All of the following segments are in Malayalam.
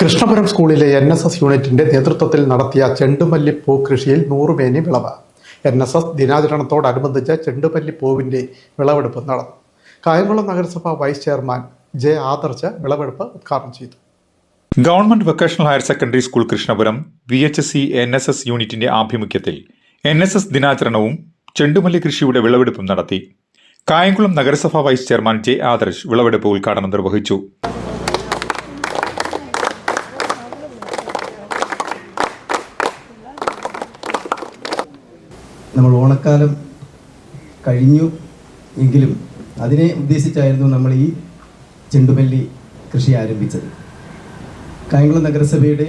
കൃഷ്ണപുരം സ്കൂളിലെ എൻ എസ് എസ് യൂണിറ്റിന്റെ നേതൃത്വത്തിൽ നടത്തിയ ചെണ്ടുമല്ലി പൂ കൃഷിയിൽ നൂറുമേനി വിളവ്. എൻ എസ് എസ് ദിനാചരണത്തോടനുബന്ധിച്ച് ചെണ്ടുമല്ലി പൂവിന്റെ വിളവെടുപ്പ് നടന്നു. കായംകുളം നഗരസഭ വൈസ് ചെയർമാൻ ജെ ആദർശ് വിളവെടുപ്പ് ഉദ്ഘാടനം ചെയ്തു. Government vocational higher secondary school Krishnapuram V H S C N S S യൂണിറ്റിന്റെ ആഭിമുഖ്യത്തിൽ എൻ എസ് എസ് ദിനാചരണവും ചെണ്ടുമല്ലി കൃഷിയുടെ വിളവെടുപ്പും നടത്തി. കായംകുളം നഗരസഭ വൈസ് ചെയർമാൻ ജെ ആദർശ് വിളവെടുപ്പ് ഉദ്ഘാടനം നിർവഹിച്ചു. നമ്മൾ ഓണക്കാലം കഴിഞ്ഞു എങ്കിലും അതിനെ ഉദ്ദേശിച്ചായിരുന്നു നമ്മൾ ഈ ചെണ്ടുമല്ലി കൃഷി ആരംഭിച്ചത്. കായംകുളം നഗരസഭയുടെ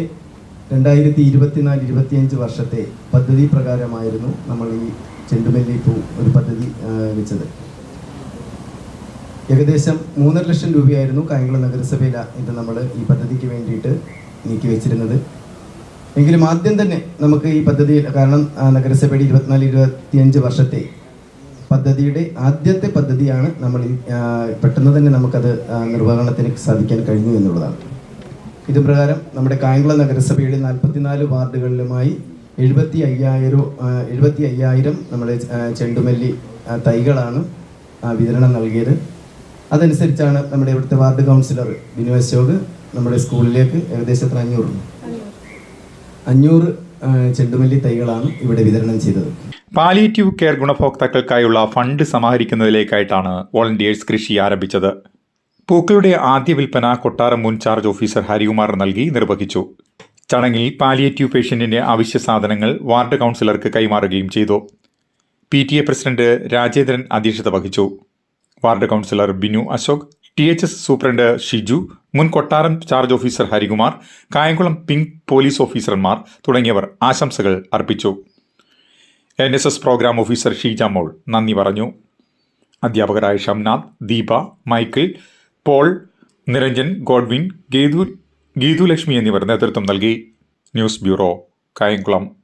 രണ്ടായിരത്തി ഇരുപത്തിനാല് ഇരുപത്തിയഞ്ച് വർഷത്തെ പദ്ധതി പ്രകാരമായിരുന്നു നമ്മൾ ഈ ചെണ്ടുമല്ലി പൂ ഒരു പദ്ധതി വെച്ചത്. ഏകദേശം മൂന്നര ലക്ഷം രൂപയായിരുന്നു കായംകുളം നഗരസഭയിൽ ഇത് നമ്മൾ ഈ പദ്ധതിക്ക് വേണ്ടിയിട്ട് നീക്കി വെച്ചിരുന്നത്. എങ്കിലും ആദ്യം തന്നെ നമുക്ക് ഈ പദ്ധതി കാരണം നഗരസഭയുടെ ഇരുപത്തിനാല് ഇരുപത്തിയഞ്ച് വർഷത്തെ പദ്ധതിയുടെ ആദ്യത്തെ പദ്ധതിയാണ് നമ്മൾ പെട്ടെന്ന് തന്നെ നമുക്കത് നിർവഹണത്തിന് സാധിക്കാൻ കഴിഞ്ഞു എന്നുള്ളതാണ്. ഇത് പ്രകാരം നമ്മുടെ കായംകുളം നഗരസഭയുടെ നാൽപ്പത്തിനാല് വാർഡുകളിലുമായി എഴുപത്തി അയ്യായിരം എഴുപത്തി അയ്യായിരം നമ്മുടെ ചെണ്ടുമല്ലി തൈകളാണ് വിതരണം നൽകിയത്. അതനുസരിച്ചാണ് നമ്മുടെ ഇവിടുത്തെ വാർഡ് കൗൺസിലർ ബിനു അശോക് നമ്മുടെ സ്കൂളിലേക്ക് ഏകദേശം അഞ്ഞൂറ് അഞ്ഞൂറ് ചെണ്ടുമല്ലി തൈകളാണ് ഇവിടെ വിതരണം ചെയ്തത്. പാലിയേറ്റീവ് കെയർ ഗുണഭോക്താക്കൾക്കായുള്ള ഫണ്ട് സമാഹരിക്കുന്നതിലേക്കായിട്ടാണ് വോളണ്ടിയേഴ്സ് കൃഷി ആരംഭിച്ചത്. പൂക്കളുടെ ആദ്യ വിൽപ്പന കൊട്ടാരം മുൻ ചാർജ് ഓഫീസർ ഹരികുമാർ നൽകി നിർവഹിച്ചു. ചടങ്ങിൽ പാലിയേറ്റീവ് പേഷ്യന്റിന്റെ അവശ്യ സാധനങ്ങൾ വാർഡ് കൗൺസിലർക്ക് കൈമാറുകയും ചെയ്തു. P T A president Rajendran അധ്യക്ഷത വഹിച്ചു. Ward councillor Binu Ashok T H S superintendent Shiju മുൻ കൊട്ടാരം charge officer Harikumar Kayamkulam pink police ഓഫീസർമാർ തുടങ്ങിയവർ ആശംസകൾ അർപ്പിച്ചു. N S S programme officer Sheeja Mol നന്ദി പറഞ്ഞു. അധ്യാപകരായ Shamnath Deepa Michael Paul Niranjan Godwin Geethu Geethu Lakshmi എന്നിവർ നേതൃത്വം നൽകി. News bureau Kayamkulam.